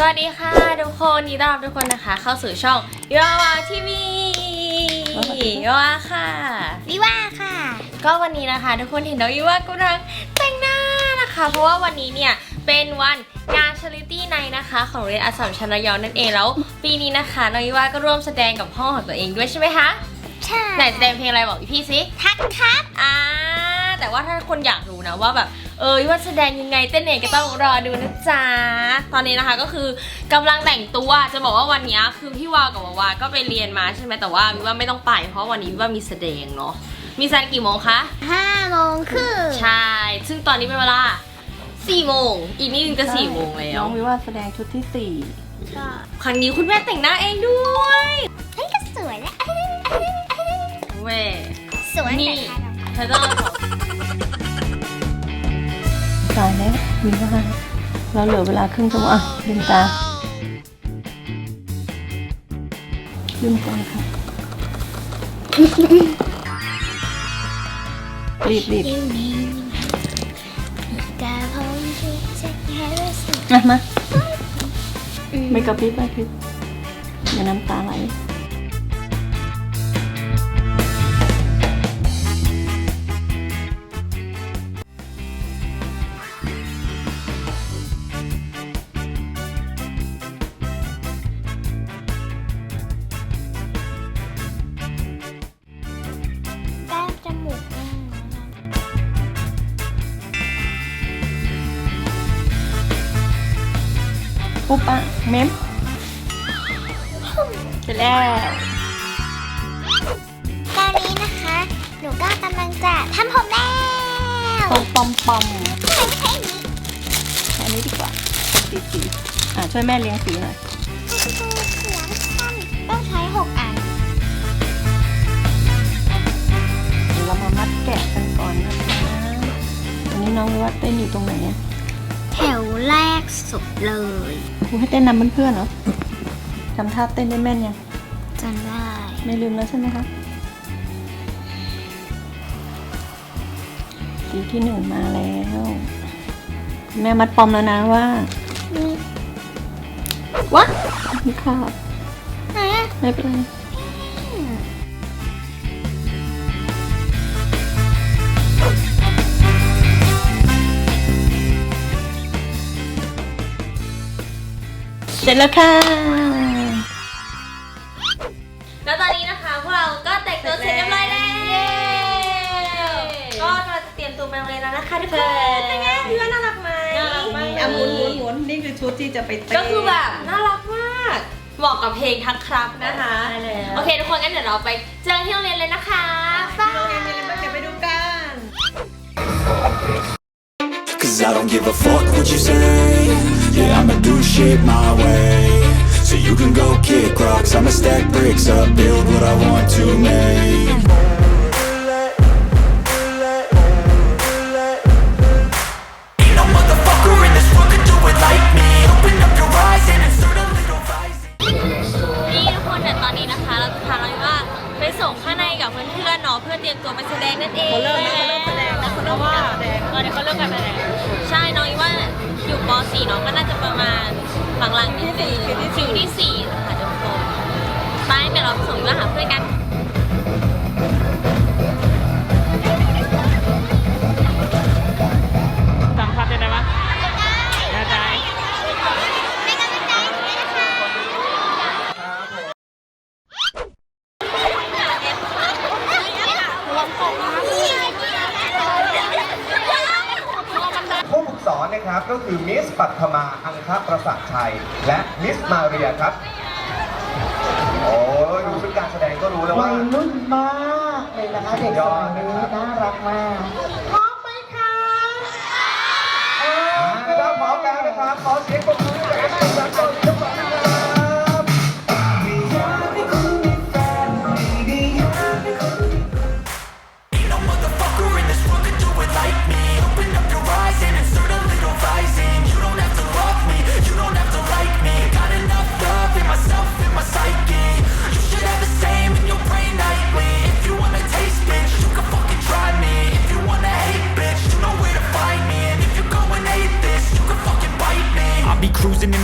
สวัสดีค่ะทุกคนยินดีต้อนรับทุกคนนะคะ เข้าสู่ช่องยาวาทีวียาวาค่ะ วิว่าค่ะ ก็วันนี้นะคะ ทุกคนเห็นน้องยิวากำลังแต่งหน้านะคะ เพราะว่าวันนี้เนี่ยเป็นวันงานชาริตี้ไนนะคะของโรงเรียนอัสสัมชัญระยองนั่นเองแล้วปีนี้นะคะน้องยิวาก็ร่วมแสดงกับห้องของตัวเองด้วยใช่ไหมคะใช่ไหนแสดงเพลงอะไรบอกพี่ๆสิทักครับอ่าแต่ว่าถ้าคนอยากรู้นะว่าแบบ เออว่าแสดงยังไงเต้นเองก็ต้องรอดูนะจ๊ะ ตอนนี้นะคะก็คือกำลังแต่งตัวจะบอกว่าวันนี้คือพี่วาวกับวาวาก็ไปเรียนมาใช่ไหมแต่ว่าวิว่าไม่ต้องไป เพราะวันนี้วิว่ามีแสดงเนาะมีแสดงกี่โมงคะห้าโมงครึ่งใช่ ซึ่งตอนนี้เป็นเวลา4โมงอีกนิดนึงจะ4โมงแล้น้วองวิว่าแสดงชุดที่สี่ก็ครั้งนี้คุณแม่แต่งหน้าเองด้วยเฮ้ยก็สวยแล้วเว้ยสวยนี่แต่ทาเราเธอต้องเอาของ ตายแล้ววิว่าเราเหลือเวลาครึ่งชั่วโมงอะลืมตาลืมตาค่ะรีบรีบมามาไม่กระพริบไม่กระพริบอย่าน้ำตาไหล ปุ๊บปะเม้มเสร็จแล้ว ตอนนี้นะคะ หนูก็กำลังจะทำผมแล้วปอมปอมปอมไม่ใช่นี้อันนี้ดีกว่าสีสีอะช่วยแม่เลี้ยงสีหน่อยคือเสียงสั้นต้องใช้หกอันเดี๋ยวเรามามัดแกะกันก่อนนะคะอันนี้น้องวิว่าเต้นอยู่ตรงไหนเนี่ยแถวแรกสุดเลย ครูให้เต้นนำเพื่อนๆเหรอจำท่าเต้นได้แม่นยังจนได้ ไม่ลืมแล้วใช่ไหมคะสีที่หนึ่งมาแล้วแม่มัดปอมแล้วนะว่านี่วะมีขาดไหนอะไม่เป็นไร ร็จแล้วค่ะ แล้วตอนนี้นะคะพวกเราก็แต่งตัวเสร็จเรียบร้อยแล้ว ก็กำลังจะเตรียมตัวไปโรงเรียนแล้วนะคะทุกคนเป็นไงพี่ว่าน่ารักไหมน่ารักมาก อะหมุนหมุนหมุนนี่คือชุดที่จะไปเต้นก็คือแบบน่ารักมากเหมาะกับเพลงทักครับนะคะ ใช่แล้วโอเคทุกคนงั้นเดี๋ยวเราไปเจอกันที่โรงเรียนเลยนะคะบายโรงเรียนมีอะไรบ้างเดี๋ยวไปดูกัน Cause I don't give a fuck what you say Yeah, I'ma do shit my way So you can go kick rocks I'ma stack bricks up, build what I want to make Ain't no motherfucker in this world could do it like me Open up your eyes and insert a little rising นี่ทุกคนเดี๋ยวตอนนี้นะคะเราจะพาเราว่าไปส่งข้างในกับเพื่อนๆเนาะเพื่อเตรียมตัวไปแสดงนั่นเองเขาเริ่มแล้วเขาเริ่มแสดงแล้วเขาเริ่มการแสดงเออเดี๋ยวเขาเริ่มการแสดงใช่น้องอีว่า อยู่ป .4 เนาะก็น่าจะประมาณหลังๆนี่คือคิวที่4ค่ะทุกคนไปเดี๋ยวเราส่งอีว่าหาเพื่อนกัน ปัทมาอังคประสาทชัย และมิสมาเรียครับ โอ้ยดูชุดการแสดงก็รู้แล้วว่าวัยรุ่นมากเลยนะคะเด็กสมัยนี้น่ารักมากพร้อมไหมคะเอออ่าถ้าพร้อมแล้วนะครับ ขอเสียงปรบมือ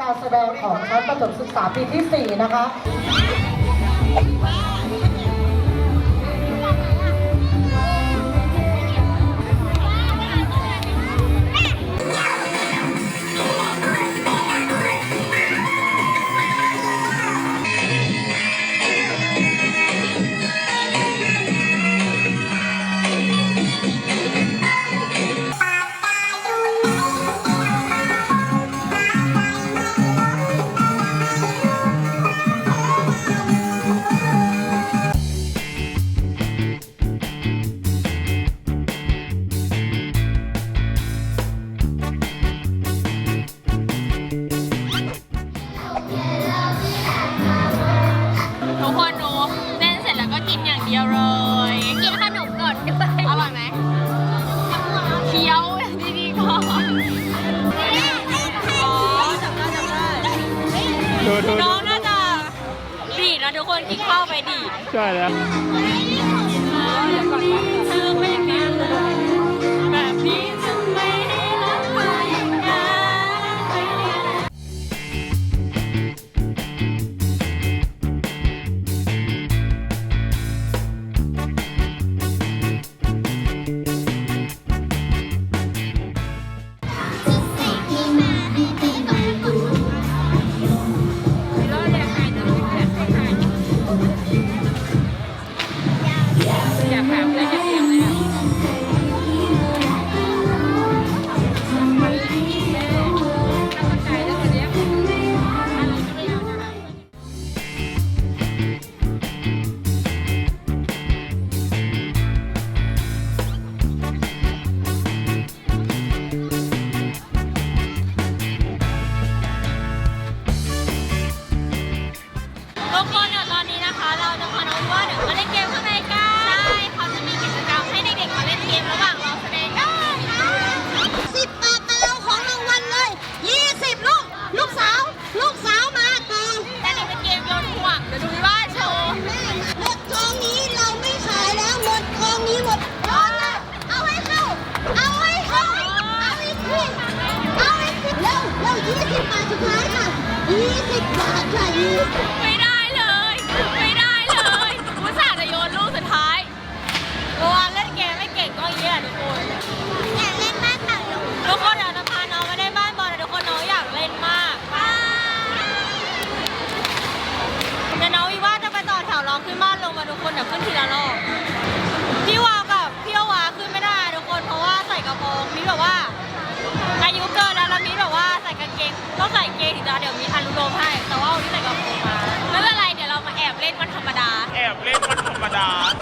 การแสดงของชั้นประถมศึกษาปีที่ 4 นะคะ ทุกคนดูเต้นเสร็จแล้วก็กินอย่างเดียวเลย กินขนมก่อนด้วยอร่อยไหมเคี้ยวดีๆก่อนอ๋อจำได้จำได้น้องน่าจะดีดนะทุกคนกินข้าวไปดีด ใช่แล้ว กคนเดี๋ยวตอนนี้นะคะ เราจะพาน้องว่าเดี๋ยวมาเล่นเกมข้างในกัน ใช่เขาจะมีกิจกรรมให้เด็กๆมาเล่นเกมระหว่างรอแสดงกันสิบแปดตารางของรางวัลเลยยี่สิบลูก ลูกสาว ลูกสาวมาก่อนแต่นี่เป็นเกมโยนห่วงเดี๋ยวดูดิว่าโชว์แม่หมดกองนี้เราไม่ขายแล้วหมดกองนี้หมดเอาละเอาให้เข้า เอาให้เข้า เอาอีกทีเอาอีกทีเร็วเร็วยี่สิบบาทสุดท้ายค่ะยี่สิบบาทค่ะยี่สิบ ดาเ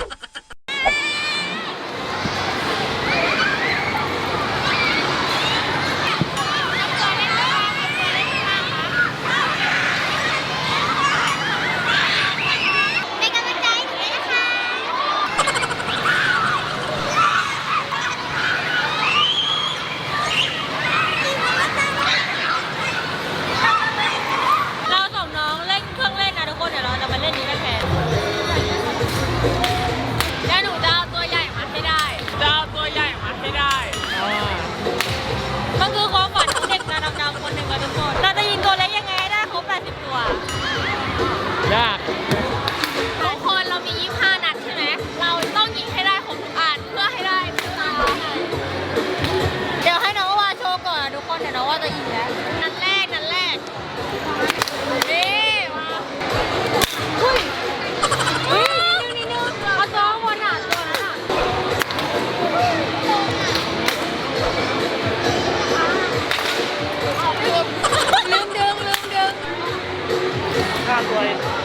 Half-Life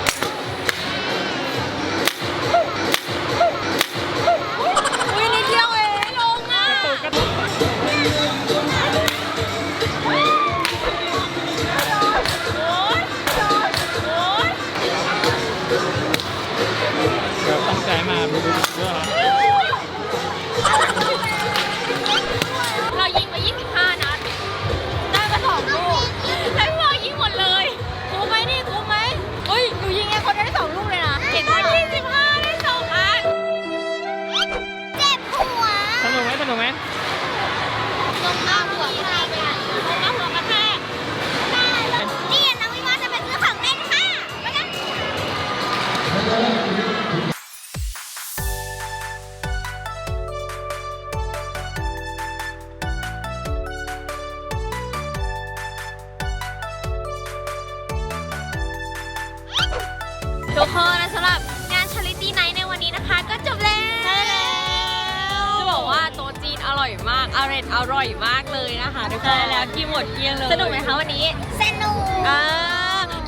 อยมากอร่อยอร่อยมากเลยนะคะทุกคนใช่แล้วกินหมดเกลี้ยงเลยสนุกไหมคะวันนี้สนุกอ่า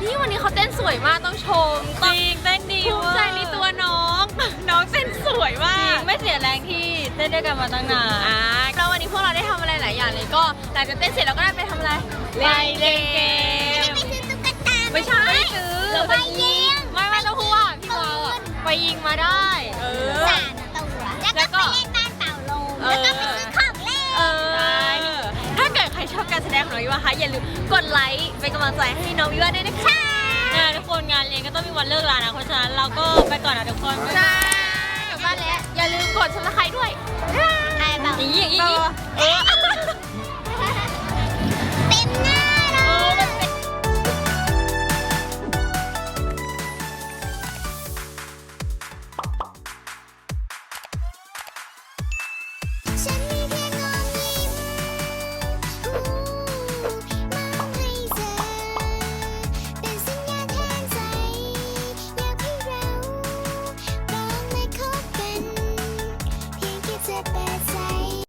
ที่วันนี้เขาเต้นสวยมากต้องชมจริงเต้นดีภูมิใจในตัวน้อง น้องเต้นสวยมากไม่เสียแรงที่เต้นด้วยกันมาตั้งนานอ่าแล้ววันนี้พวกเราได้ทำอะไรหลายอย่างเลยก็หลังจากเต้นเสร็จเราก็ได้ไปทำอะไรเล่นเกมไปซื้อตุ๊กตาไม่ใช่ซื้อเราไปยิงไม่ไม่ต้องพูดว่าพี่วาวอะไปยิงมาได้ ดงของน้องวิวะคะอย่าลืมกดไลค์เป็นกำลังใจให้น้องวิวาด้วยนะคะะทุกคนงานเรียนก็ต้องมีวันเลิกลานะเพราะฉะนั้นเราก็ไปก่อนนะทุกคนใช่ยบกลับบ้านแล้วอย่าลืมกดซับสไคร์ด้วย ไอ้ป่าอย่างนี้อย่างนี้